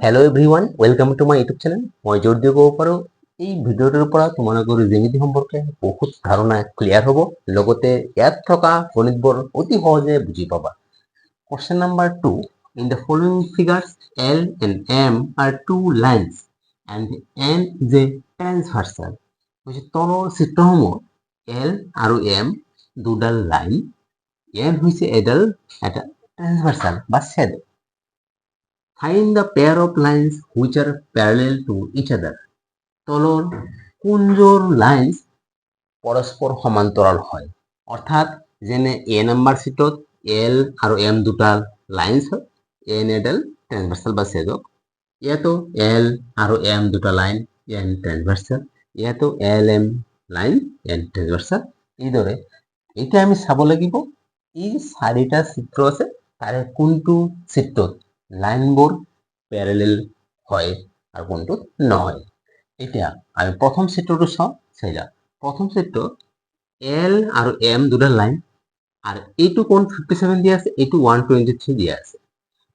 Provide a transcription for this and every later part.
Hello' everyone welcome to my YouTube channel মই ক'ব পাৰোঁ, এই ভিডিঅ'টোৰ পৰা তোমালোকৰ জ্যামিতি সম্পৰ্কে বহুত ধাৰণা ক্লিয়াৰ হ'ব। লগতে ইয়াত থকা গণিতবোৰ অতি সহজে বুজি পাবা। Question number two in the following figures L and M are two lines and N is a transversal কৈছে, তলৰ চিত্ৰসমূহ এল আৰু এম দুডাল লাইন এন হৈছে এডাল, এটা ট্ৰেন্সভাৰ্চাল বা ছেদ। Find the pair of lines which are parallel to each other. তলৰ কোনযোৰ লাইন্স পৰস্পৰ সমান্তৰাল হয়? অৰ্থাৎ যেনে এ নাম্বাৰ চিটত এল আৰু এম দুটা লাইন্স হয়। এন এডাল ট্ৰেন্সভাৰ্চাল বা ছেদক। ইয়াতো এল আৰু এম দুটা লাইন এন ট্ৰেন্সভাৰ্চাল ইয়াতো L M line N transversal এইদৰে এতিয়া আমি চাব লাগিব। এই চাৰিটা চিত্ৰ আছে, তাৰে কোনটো চিত্ৰত লাইনবোৰ পেৰেলেল হয় আৰু কোনটোত নহয়। এতিয়া আমি প্ৰথম চিত্ৰটো চাওঁ চাইলা প্ৰথম চিত্ৰ এল আৰু এম দুটা লাইন আৰু এইটো কোন ফিফটি ছেভেন দিয়া আছে, এইটো ওৱান টুৱেণ্টি থ্ৰী দিয়া আছে।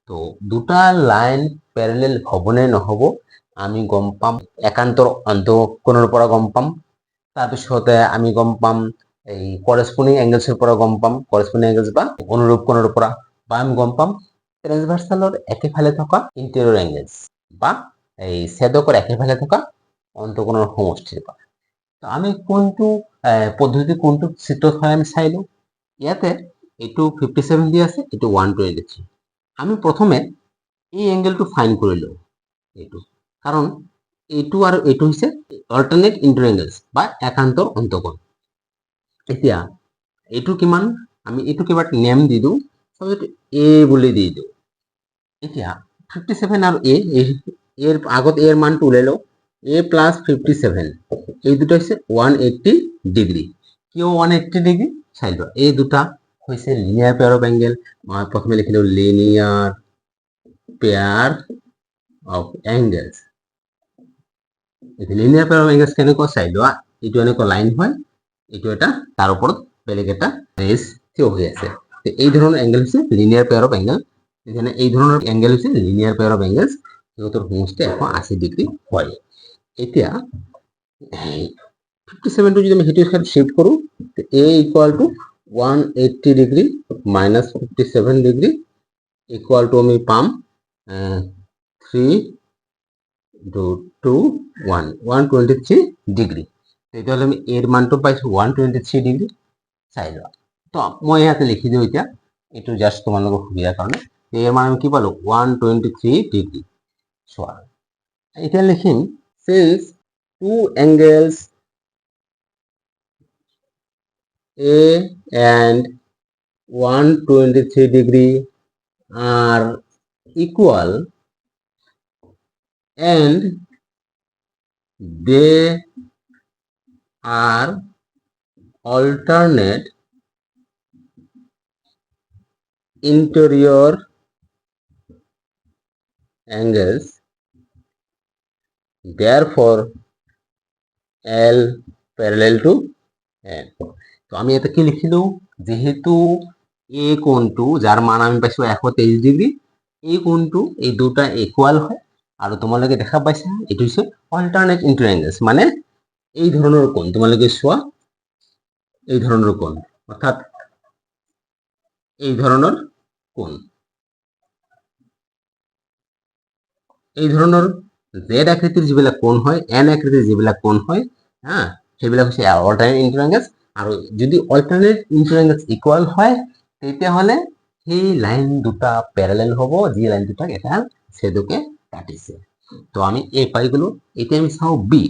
তো দুটা লাইন পেৰেলেল হ'বনে নহ'ব, আমি গম পাম একান্তৰ অন্তঃকোণৰ পৰা গম পাম। তাৰপিছতে আমি গম পাম এই কৰেচপণ্ডিং এংগেলছৰ পৰা গম পাম কৰেচপণ্ডিং এংগেলছ বা অনুৰূপ কোণৰ পৰা। বা আমি গম পাম ট্ৰেন্সভাৰ্চালৰ একেফালে থকা ইণ্টেৰিয়ৰ এংগেলছ বা এই ছেদকৰ একেফালে থকা অন্তকোণৰ সমষ্টিৰ পৰা তো আমি কোনটো পদ্ধতি কোনটো চিত্ৰত হয় আমি চাই লওঁ ইয়াতে এইটো ফিফটি ছেভেন দি আছে এইটো ওৱান টুৱেণ্টি থ্ৰী আমি প্ৰথমে এই এংগেলটো ফাইন কৰি লওঁ এইটো কাৰণ এইটো আৰু এইটো হৈছে অল্টাৰনেট ইণ্টাৰ এংগেলছ বা একান্তৰ অন্তকোণ। এতিয়া এইটো কিমান? আমি এইটো কিবা নেম দি দিওঁ চাব এ বুলি দি দিওঁ। এতিয়া ফিফটি ছেভেন আৰু এ এৰ আগত এৰ মানটো ওলাই লওঁ এ প্লাছ ফিফটি ছেভেন এই দুটা হৈছে ওৱান এইট্টি ডিগ্ৰী কিয় ওৱান এইট্টি চাই লোৱা, এই দুটা হৈছে লিনিয়াৰ পেয়াৰ অফ মই প্ৰথমে লিখিলোঁ লিনিয়াৰ পেয়াৰ অফ এতিয়া লিনিয়াৰ পেয়াৰ অফ এংগেলছ কেনেকুৱা চাই লোৱা, এইটো এনেকুৱা লাইন হয়, এইটো এটা, তাৰ ওপৰত বেলেগ এটা ৰেজ থিয় হৈ আছে। এই ধৰণৰ এংগেল হৈছে লিনিয়াৰ পেয়াৰ অফ এংগেল যেনে এই ধৰণৰ এংগেল হৈছে লিনিয়াৰ পেয়াৰ অফ এংগেলছ সিহঁতৰ সমষ্টি এশ আশী ডিগ্ৰী হয়। এতিয়া ফিফটি ছেভেনটো যদি আমি সেইটো ঠাইত শ্বিফ্ট কৰোঁ A equal to one eighty degree minus fifty seven degree equal to আমি পাম three two two one one twenty three degree তেতিয়াহ'লে আমি এৰ মানটো পাইছোঁ ওৱান টুৱেণ্টি থ্ৰী ডিগ্ৰী চাই লোৱা তো মই ইয়াতে লিখি দিওঁ এতিয়া এইটো জাষ্ট তোমালোকৰ সুবিধাৰ কাৰণে এৰ মান আমি কি পালোঁ ওৱান টুৱেণ্টি থ্ৰী ডিগ্ৰী চোৱা এতিয়া লিখিম since two angles A and one twenty three degree are equal and they are alternate interior angles, therefore, L parallel to N. তো আমি এটা কি লিখিলো যেহেতু এই কোণটো যাৰ মান আমি পাইছো এশ তেইছ ডিগ্ৰী এই কোণটো এই দুটা ইকুৱাল হয়। আৰু তোমালোকে দেখা পাইছা এইটো হৈছে অল্টাৰনেট ইণ্টাৰ এংগেলছ মানে এই ধৰণৰ কোণ। তোমালোকে চোৱা এই ধৰণৰ কোণ অৰ্থাৎ এই ধৰণৰ কোণ। এই ধৰণৰ জেড আকৃতিৰ যিবিলাক কোণ হয় এন আকৃতিৰ যিবিলাক কোণ হয় হা সেইবিলাক হৈছে অল্টাৰনেট ইণ্টাৰ এংগেলছ আৰু যদি অল্টাৰনেট ইণ্টাৰ এংগেলছ ইকুৱাল হয় তেতিয়াহ'লে সেই লাইন দুটা পেৰেলেল হ'ব, যি লাইন দুটাক এটা ছেদকে কাটিছে। তো আমি এ পাই গ'লো এতিয়া আমি চাওঁ বি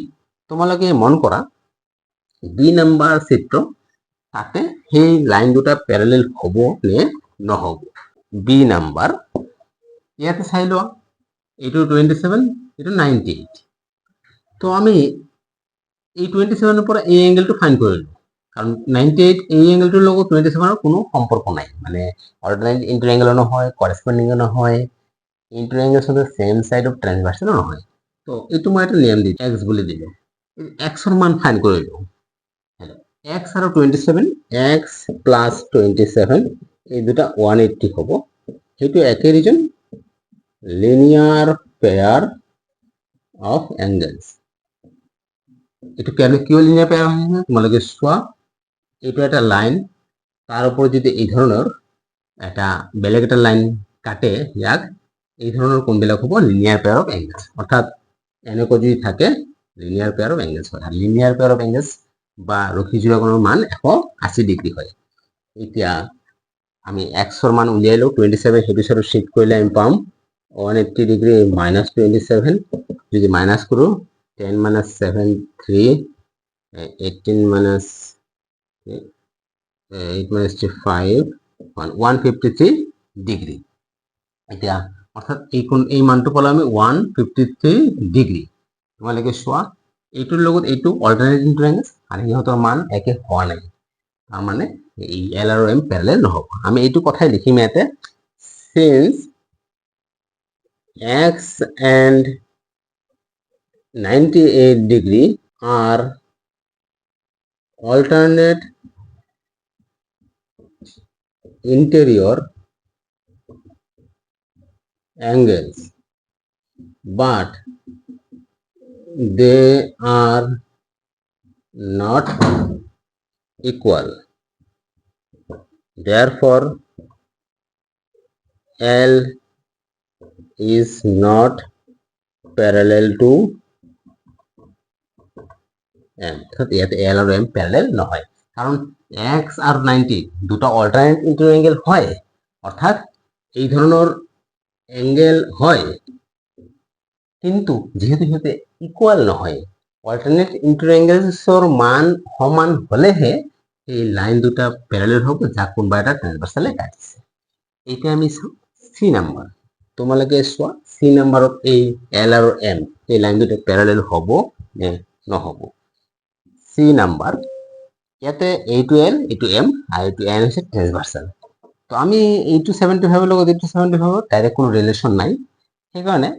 তোমালোকে মন কৰা বি নাম্বাৰ চিত্ৰ তাতে সেই লাইন দুটা পেৰেলেল হ'ব নে নহ'ব। বি নাম্বাৰ ইয়াতে চাই লোৱা। এইটো টুৱেণ্টি ছেভেন এইটো নাইণ্টি এইট তো আমি এই টুৱেণ্টি ছেভেনৰ পৰা এই এংগেলটো ফাইন কৰিলোঁ কাৰণ নাইণ্টি এইট এই এংগেলটোৰ লগত টুৱেণ্টি ছেভেনৰ কোনো সম্পৰ্ক নাই। মানে অৰ্ডিনেট ইণ্টাৰ এংগেলো নহয় কৰেচপণ্ডিঙো নহয় inter angles on the same side of ট্ৰেন্সভাৰ্চনো নহয়। তো এইটো মই এটা নিয়ম দিম এক্স বুলি দিলোঁ। এক্সৰ মান ফাইন কৰিলোঁ এক্স আৰু twenty seven x plus twenty seven এই দুটা ওৱান এইট্টি হ'ব। সেইটো একে reason linear pair of angles এইটো কেন কিয় লিনিয়াৰ পেয়াৰ হয় না? তোমালোকে চোৱা এইটো এটা লাইন তাৰ ওপৰত যদি এই ধৰণৰ এটা বেলেগ এটা লাইন কাটে ইয়াক এই ধৰণৰ কোণবিলাক হ'ব? লিনিয়াৰ পেয়াৰ অফ এংগেলছ অৰ্থাৎ এনেকৈ যদি থাকে লিনিয়াৰ পেয়াৰ অফ এংগেলছ হয়। লিনিয়াৰ পেয়াৰ অফ এংগেলছ বা ৰখীযোৰা কোণৰ মান এশ আশী ডিগ্ৰী হয়। এতিয়া আমি এক্সৰ মান উলিয়াই লওঁ টুৱেণ্টি ছেভেন সেইটো চাইডত শ্বিফ্ট কৰিলে আমি পাম one eighty degree minus twenty seven যদি মাইনাছ কৰোঁ ten minus seven three eighteen minus eight minus three five one one fifty three degree এতিয়া অৰ্থাৎ এই কোণ এই মানটো পালোঁ আমি ওৱান ফিফটি থ্ৰী ডিগ্ৰী তোমালোকে চোৱা এইটোৰ লগত এইটো অল্টাৰনেট ইণ্টাৰেঞ্চ আৰু সিহঁতৰ মান একে হোৱা নাই। তাৰমানে এই এল আৰু এম পেৰেলেল নহ'ব। আমি এইটো কথাই লিখিম ইয়াতে since x and 98 degree are alternate interior angles but they are not equal. Therefore L is not parallel to M. ইয়াতে L আৰু M প্যারালাল নহয় কারণ X আর 90 দুটো অল্টারনেট অ্যাঙ্গেল হয়। অর্থাৎ এই ধৰণৰ অ্যাঙ্গেল হয়। কিন্তু যিহেতু সিহঁতে ইকুৱেল নহয় অল্টাৰনেট ইন্টাৰ অ্যাঙ্গেলছৰ মান সমান হ'লেহে এই লাইন দুটা প্যারালাল হ'ব যাক কোনোবা এটা ট্ৰেন্সভাৰ্চালে কাটিছে। এতিয়া আমি চি নাম্বাৰ তোমালোকে চোৱা চি নাম্বাৰত এই এল আৰু এম এই লাইন দুটা প্যারালাল হ'ব নে নহ'ব? চি নাম্বাৰ ইয়াতে এইটো এল এইটো এম আৰু এইটো এন হৈছে ট্ৰেন্সভাৰ্চাল তো আমি এইটো ছেভেণ্টি ফাইভৰ লগত এইটো ছেভেণ্টি ফাইভৰ ডাইৰেক্ট কোনো ৰিলেশ্যন নাই। সেইকাৰণে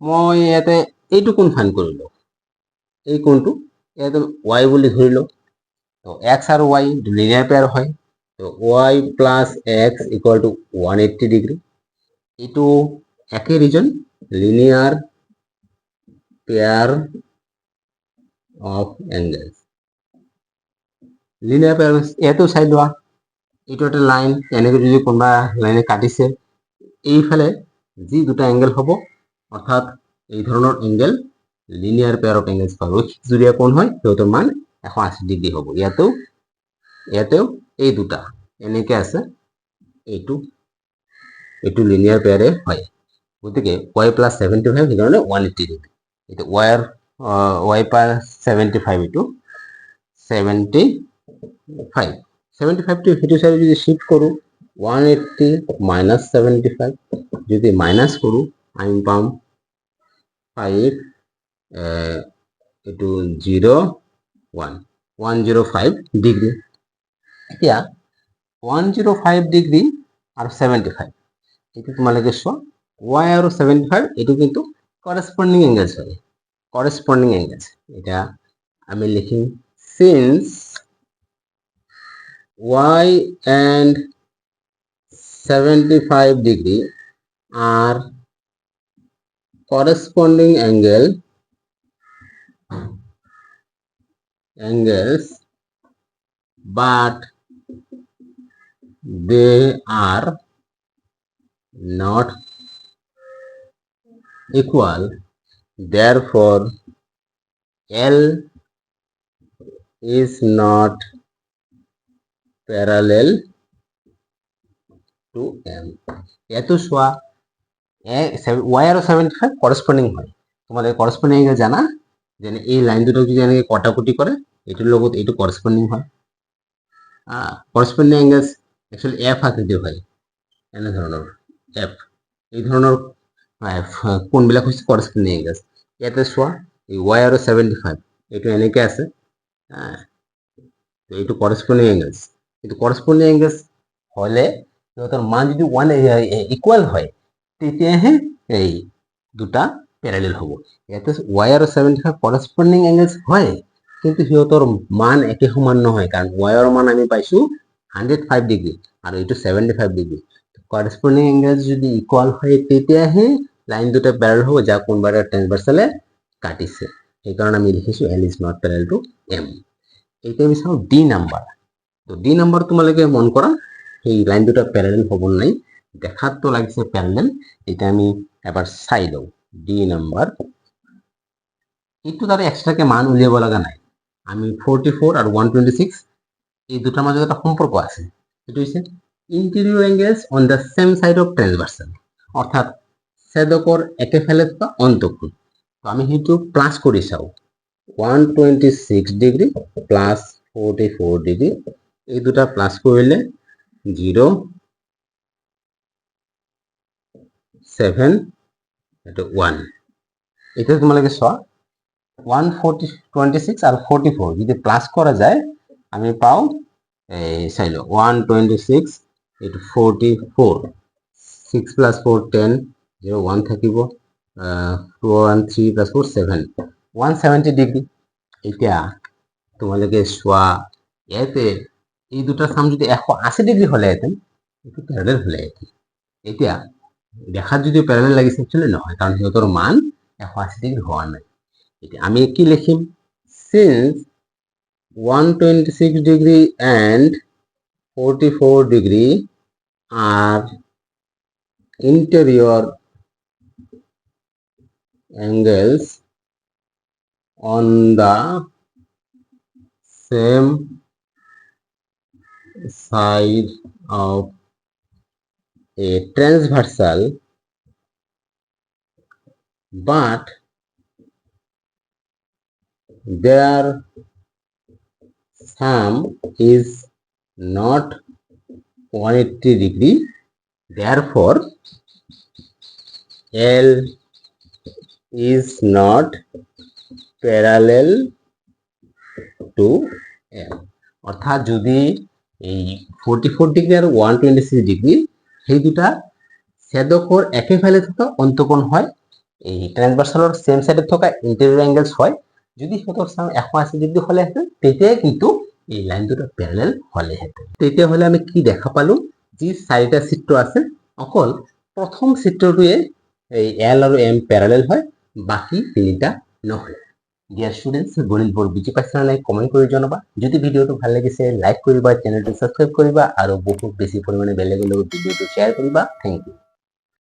মই ইয়াতে এইটো কোন ফাইন কৰিলোঁ। এই কোণটো ইয়াতে ৱাই বুলি ধৰিলোঁ তো এক্স আৰু ৱাই লিনিয়াৰ পেয়াৰ হয়। তো y plus x equal to one eighty degree এইটো একে reason linear pair of angles linear pair ইয়াতো চাই লোৱা এইটো এটা লাইন এনেকৈ যদি কোনোবা লাইনে কাটিছে, এইফালে যি দুটা এংগেল হ'ব, অৰ্থাৎ এই ধৰণৰ angle linear pair of angles বা ৰৈখিকজুৰীয়া কোণ হয়, সিহঁতৰ মান এশ আশী ডিগ্ৰী হ'ব। ইয়াতেও ইয়াতেও এই দুটা, এনেকৈ আছে, এইটো এইটো লিনিয়াৰ পেয়াৰে হয়। গতিকে ৱাই প্লাছ ছেভেণ্টি ফাইভ সেইকাৰণে ওৱান এইট্টি ডিগ্ৰী এতিয়া ৱাইৰ ৱাই প্লাছ ছেভেণ্টি ফাইভ এইটো ছেভেণ্টি ফাইভ ছেভেণ্টি ফাইভটো সেইটো চাইডে যদি শ্বিফ্ট কৰোঁ one eighty minus seventy five যদি মাইনাছ কৰোঁ আমি পাম ফাইভ এইটো zero' one one zero' five degree এতিয়া ওৱান জিৰ' ফাইভ ডিগ্ৰী আৰু ছেভেণ্টি ফাইভ এইটো তোমালোকে চোৱা ৱাই আৰু ছেভেণ্টি ফাইভ এইটো কিন্তু কৰেচপণ্ডিং এংগেলছ হয় কৰেচপণ্ডিং এংগেলছ এটা আমি লিখিম চিন্স y and 75 degree are corresponding angle, angles, but they are not equal, therefore, L is not parallel to M. ইয়াতো চোৱা ৱাই আৰু ছেভেণ্টি ফাইভ কৰস্পণ্ডিং হয়। কৰস্পণ্ডিং এংগেল জানা যেনে এই লাইন দুটাক যদি এনেকৈ কটাকটি কৰে এইটোৰ লগত এইটো কৰস্পণ্ডিং হয়। কৰস্পণ্ডিং এংগেলছ একচুৱেলি এফ আকৃতিৰ হয়। এনেধৰণৰ এফ এই ধৰণৰ আহ, কোণবিলাক হৈছে কৰস্পণ্ডিং এংগেলছ ইয়াতে চোৱা এই ৱাই আৰু ছেভেণ্টি ফাইভ এইটো এনেকৈ আছে এইটো কৰস্পণ্ডিং এংগেলছ কিন্তু কৰস্পণ্ডিং এংগেলছ হ'লে সিহঁতৰ মান যদি ওৱান ইকুৱেল হয় তেতিয়াহে এই দুটা পেৰালেল হ'ব। ইয়াতে ৱাই আৰু ছেভেণ্টি ফাইভ কৰস্পণ্ডিং এংগেলছ হয় কিন্তু সিহঁতৰ মান একে সমান নহয় কাৰণ ৱাইৰ মান আমি পাইছোঁ হাণ্ড্ৰেড ফাইভ ডিগ্ৰী আৰু এইটো seventy five degree corresponding angles যদি ইকুৱেল হয় তেতিয়াহে লাইন দুটা প্যাৰেল হ'ব যাক কোনোবা এটা ট্ৰেন্সভাৰ্চেলে কাটিছে। সেইকাৰণে আমি লিখিছোঁ L is not parallel to M এতিয়া আমি চাওঁ ডি নাম্বাৰ তো ডি নাম্বাৰ তোমালোকে মন কৰা সেই লাইন দুটা প্যাৰেল হ'ব নাই দেখাততো লাগিছে প্যাৰেল এতিয়া আমি এবাৰ চাই লওঁ ডি নাম্বাৰ এইটো তাৰে এক্সট্ৰাকে মান উলিয়াব লগা নাই আমি ফৰ্টি ফ'ৰ আৰু ওৱান টুৱেণ্টি ছিক্স এই দুটাৰ মাজত এটা সম্পৰ্ক আছে। সেইটো হৈছে interior angles on the same side of transversal অৰ্থাৎ ছেদকৰ একেফালে বা অন্তকোণ তো আমি সেইটো প্লাছ কৰি চাওঁ। One twenty six degree plus forty four degree এই দুটা প্লাছ কৰিলে জিৰ' ছেভেন এইটো ওৱান এতিয়া তোমালোকে চোৱা ওৱান ফৰ্টি টুৱেণ্টি ছিক্স আৰু ফৰ্টি ফ'ৰ যদি প্লাছ কৰা যায়, আমি পাওঁ, এই চাই লওঁ ওৱান টুৱেণ্টি ছিক্স এইটো forty four six plus four ten zero' one থাকিব two one three plus four seven one seventy degree এতিয়া তোমালোকে চোৱা, ইয়াতে এই দুটা চাম যদি এশ আশী ডিগ্ৰী হ'লেহেঁতেন এইটো পেৰেলেল হ'লেহেঁতেন এতিয়া দেখাত যদিও পেৰেলেল লাগিছে একচুৱেলি নহয়, কাৰণ সিহঁতৰ মান এশ আশী ডিগ্ৰী হোৱা নাই। এতিয়া আমি কি লিখিম? Since one twenty six degree and 44 degree are interior angles on the same side of a transversal but their sum is not 180 degree, therefore, L is not parallel to L. অর্থাৎ যদি এই forty four degree আৰু one twenty six degree সেই দুটা ছেদকৰ একেফালে থকা অন্তকোণ হয়, এই ট্ৰেন্সভাৰ্চালৰ same ছাইডত থকা ইণ্টেৰিয়ৰ এংগেলছ হয়, যদি চাম এশ আশী ডিগ্ৰী হ'লেহেঁতেন তেতিয়াই কিন্তু এই লাইন দুটা পেৰেলেল হ'লেহেঁতেন তেতিয়াহ'লে আমি কি দেখা পালোঁ? যি চাৰিটা চিত্ৰ আছে, অকল প্ৰথম চিত্ৰটোৱে এই এল আৰু এম পেৰালেল হয়, বাকী তিনিটা নহয়। ডিয়াৰ ষ্টুডেণ্টছ গণিতবোৰ বুজি পাইছা নাই? কমেণ্ট কৰি জনাবা। যদি ভিডিঅ'টো ভালো লাগিছে লাইক কৰিবা চেনেলটো ছাবস্ক্ৰাইব কৰিবা আৰু বহুত বেছি পৰিমাণে বেলেগৰ লগত ভিডিঅ'টো শ্বেয়াৰ কৰিবা। Thank you